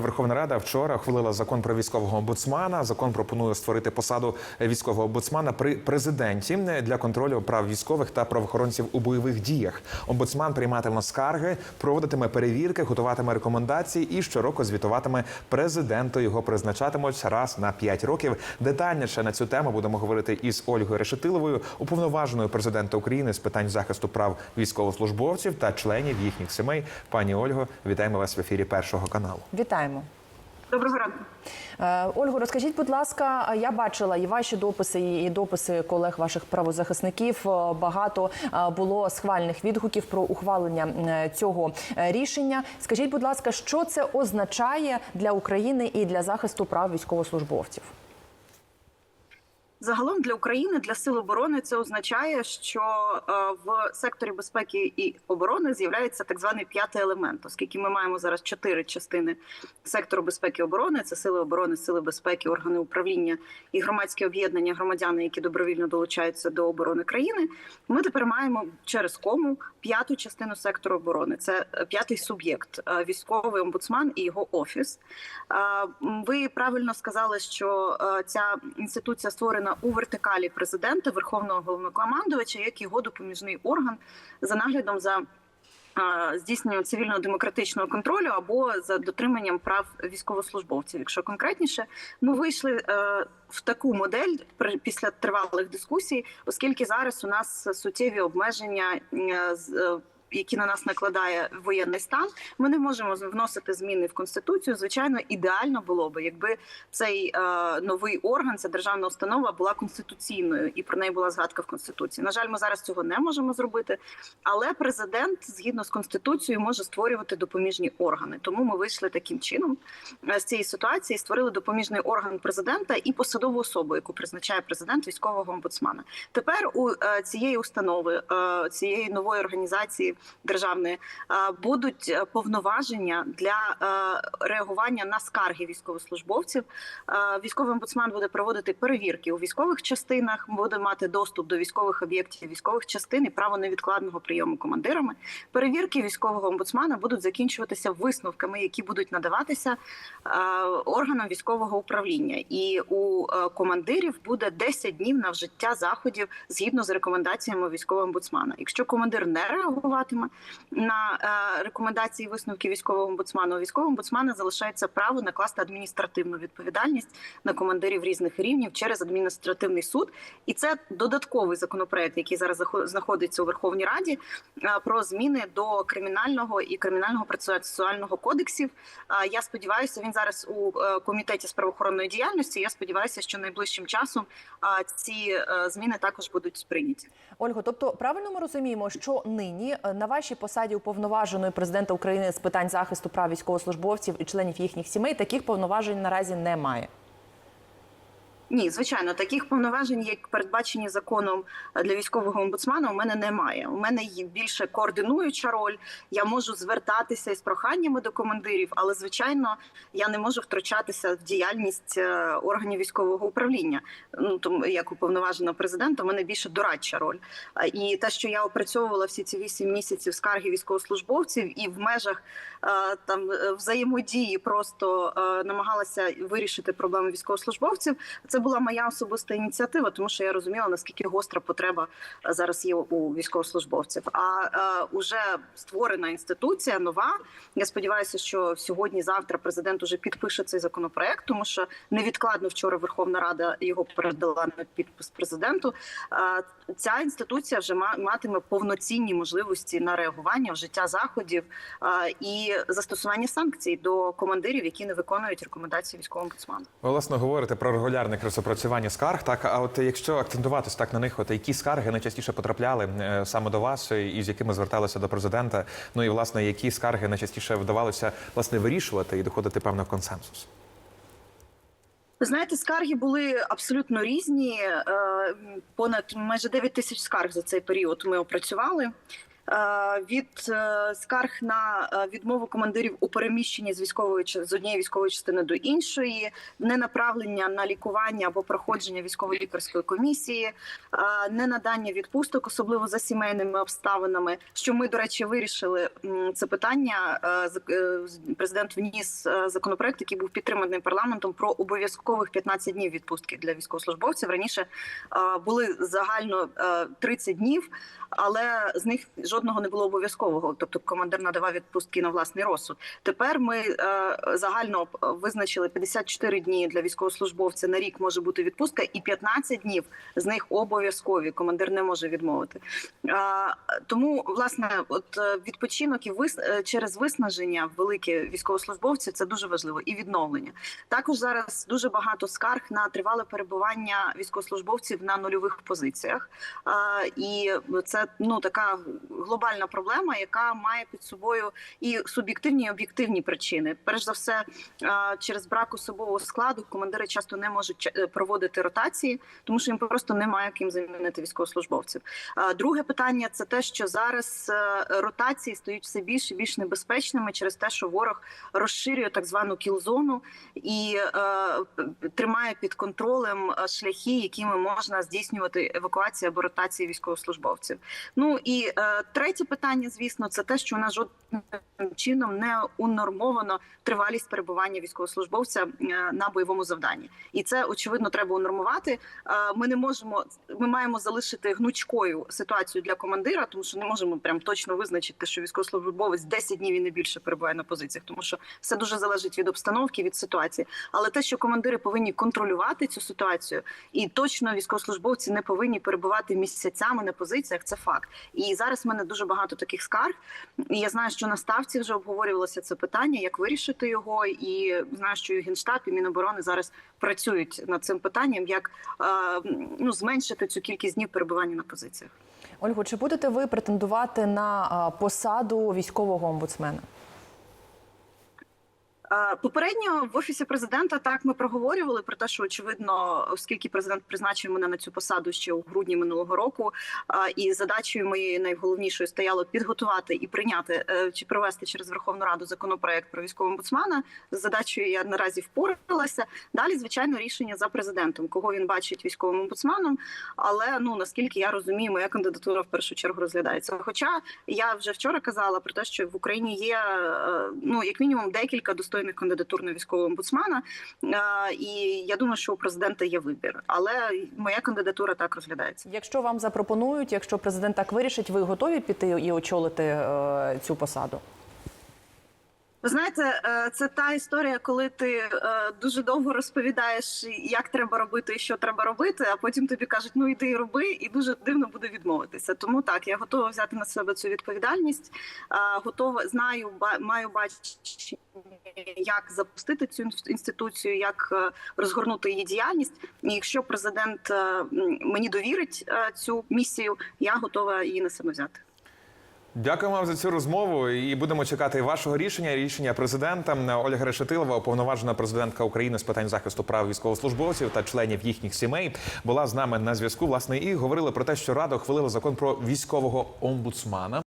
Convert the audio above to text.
Верховна Рада вчора ухвалила закон про військового омбудсмана. Закон пропонує створити посаду військового омбудсмана при президенті для контролю прав військових та правоохоронців у бойових діях. Омбудсман прийматиме скарги, проводитиме перевірки, готуватиме рекомендації і щороку звітуватиме президенту. Його призначатимуть раз на 5 років. Детальніше на цю тему будемо говорити із Ольгою Решетиловою, уповноваженою президента України з питань захисту прав військовослужбовців та членів їхніх сімей. Пані Ольго, вітаємо вас в ефірі першого каналу. Вітаємо. Доброго ранку. Ольгу, розкажіть, будь ласка, я бачила і ваші дописи, і дописи колег ваших правозахисників. Е, Багато е, було схвальних відгуків про ухвалення е, цього е, рішення. Скажіть, будь ласка, що це означає для України і для захисту прав військовослужбовців? Загалом для України, для сил оборони, це означає, що е, в секторі безпеки і оборони з'являється так званий п'ятий елемент, оскільки ми маємо зараз чотири частини сектору безпеки і оборони: це сили оборони, сили безпеки, органи управління і громадські об'єднання, громадяни, які добровільно долучаються до оборони країни. Ми тепер маємо через кому п'яту частину сектору оборони. Це е, п'ятий суб'єкт, е, військовий омбудсман і його офіс. Ви правильно сказали, що ця інституція створена у вертикалі президента, верховного головнокомандувача, як його допоміжний орган за наглядом за. Здійсненням цивільно-демократичного контролю або за дотриманням прав військовослужбовців. Якщо конкретніше, ми вийшли е, в таку модель після тривалих дискусій, оскільки зараз у нас суттєві обмеження е, з- е, які на нас накладає воєнний стан, ми не можемо вносити зміни в конституцію. Звичайно, ідеально було би, якби цей е, новий орган, ця державна установа була конституційною і про неї була згадка в конституції. На жаль, ми зараз цього не можемо зробити. Але президент, згідно з конституцією, може створювати допоміжні органи. Тому ми вийшли таким чином е, з цієї ситуації, створили допоміжний орган президента і посадову особу, яку призначає президент військового омбудсмана. Тепер у е, цієї установи, е, цієї нової організації державної е, будуть е, повноваження для е, реагування на скарги військовослужбовців. Військовий омбудсман буде проводити перевірки у військових частинах, буде мати доступ до військових об'єктів, військових частин і право невідкладного прийому командирами. Перевірки військового омбудсмана будуть закінчуватися висновками, які будуть надаватися органам військового управління. І у командирів буде 10 днів на вжиття заходів згідно з рекомендаціями військового омбудсмана. Якщо командир не реагуватиме на е, рекомендації висновки військового омбудсмана, у військового омбудсмана залишається право накласти адміністративну відповідальність на командирів різних рівнів через адміністративний суд. І це додатковий законопроект, який зараз знаходиться у Верховній Раді е, про зміни до кримінального і кримінального процесуального кодексів. Е, Я сподіваюся, він зараз у комітеті з правоохоронної діяльності. Я сподіваюся, що найближчим часом ці зміни також будуть прийняті. Ольго, тобто правильно ми розуміємо, що нині на вашій посаді уповноваженої президента України з питань захисту прав військовослужбовців і членів їхніх сімей таких повноважень наразі немає. Ні, звичайно, таких повноважень, як передбачені законом для військового омбудсмана, у мене немає. У мене є більше координуюча роль. Я можу звертатися із проханнями до командирів, але звичайно я не можу втручатися в діяльність е, органів військового управління. Ну тому як уповноважена президента, у мене більше дорадча роль. І те, що я опрацьовувала всі ці вісім місяців скарги військовослужбовців, і в межах е, там е, взаємодії просто е, намагалася вирішити проблеми військовослужбовців. Це була моя особиста ініціатива, тому що я розуміла, наскільки гостра потреба е, зараз є у військовослужбовців. А е, створена інституція нова. Я сподіваюся, що сьогодні-завтра президент уже підпише цей законопроект, тому що невідкладно вчора Верховна Рада його передала на підпис президенту. Е, Ця інституція вже ма- матиме повноцінні можливості на реагування в життя заходів е, і застосування санкцій до командирів, які не виконують рекомендації військового омбудсмана. Власне говорите про регулярне розпрацювання скарг. Так, а от якщо акцентуватись так на них, от які скарги найчастіше потрапляли е, саме до вас, е, і з якими зверталися до президента? Ну і власне які скарги найчастіше вдавалося власне вирішувати і доходити певного консенсусу? Ви знаєте, скарги були абсолютно різні. Е, Понад майже 9 тисяч скарг за цей період ми опрацювали. Е, від е, скарг на е, відмову командирів у переміщенні з військової з однієї військової частини до іншої, ненаправлення на лікування або проходження військово-лікарської комісії, ненадання відпусток, особливо за сімейними обставинами. Що ми, до речі, вирішили це питання. Президент вніс законопроект, який був підтриманий парламентом про обов'язкових 15 днів відпустки для військовослужбовців. Раніше були загально е, 30 днів, але з них жодного не було обов'язкового. Тобто командир надавав відпустки на власний розсуд. Тепер ми е, загально визначили 54 дні для військовослужбовця на рік може бути відпустка, і 15 днів з них обов'язкові. Командир не може відмовити. Е, тому власне, от е, відпочинок і вис... е, через виснаження велике військовослужбовців це дуже важливо і відновлення. Також зараз дуже багато скарг на тривале перебування військовослужбовців на нульових позиціях. Е, І це ну така глобальна проблема, яка має під собою і суб'єктивні, і об'єктивні причини. Перш за все, е, через брак особового складу командири часто не можуть е, проводити ротації, тому що їм просто немає ким замінити військовослужбовців. Е, Друге питання це те, що зараз ротації стають все більш і більш небезпечними через те, що ворог розширює так звану кілзону і тримає під контролем шляхи, якими можна здійснювати евакуацію або ротації військовослужбовців. Ну і третє питання, звісно, це те, що у нас жодним чином не унормовано тривалість перебування військовослужбовця е, на бойовому завданні, і це очевидно треба унормувати. Е, Ми не можемо, ми маємо залишити гнучкою ситуацію для командира, тому що не можемо прям точно визначити, що військовослужбовець 10 днів і не більше перебуває на позиціях, тому що все дуже залежить від обстановки, від ситуації. Але те, що командири повинні контролювати цю ситуацію, і точно військовослужбовці не повинні перебувати місяцями на позиціях, це факт. І зараз в мене дуже багато таких скарг. І я знаю, що на ставці вже обговорювалося це питання, як вирішити його. І знаю, що і генштаб і міноборони зараз працюють над цим питанням, як е, ну зменшити цю кількість днів перебування на позиціях. Ольго, чи будете ви претендувати на посаду військового омбудсмена? Попередньо в офісі президента так ми проговорювали про те, що очевидно, оскільки президент призначив мене на цю посаду ще у грудні минулого року, і задачею моєю найголовнішою стояло підготувати і прийняти е, чи провести через Верховну Раду законопроект про військового омбудсмана. З задачею я наразі впоралася. Далі, звичайно, рішення за президентом, кого він бачить військовим омбудсманом. Але ну наскільки я розумію, моя кандидатура в першу чергу розглядається. Хоча я вже вчора казала про те, що в Україні є е, ну як мінімум декілька достойних кандидатур на військового омбудсмана, і я думаю, що у президента є вибір. Але моя кандидатура так розглядається. Якщо вам запропонують, якщо президент так вирішить, ви готові піти і очолити е, цю посаду? Ви знаєте, е, це та історія, коли ти е, дуже довго розповідаєш, як треба робити і що треба робити, а потім тобі кажуть, ну йди і роби, і дуже дивно буде відмовитися. Тому так, я готова взяти на себе цю відповідальність. Готова знаю, маю бачення, як запустити цю інс- інституцію, як е, розгорнути її діяльність. І якщо президент мені довірить цю місію, я готова її на себе взяти. Дякуємо вам за цю розмову і будемо чекати вашого рішення. Рішення президента Ольга Решетилова, уповноважена президентка України з питань захисту прав військовослужбовців та членів їхніх сімей, була з нами на зв'язку. Власне, і говорили про те, що рада ухвалила закон про військового омбудсмана.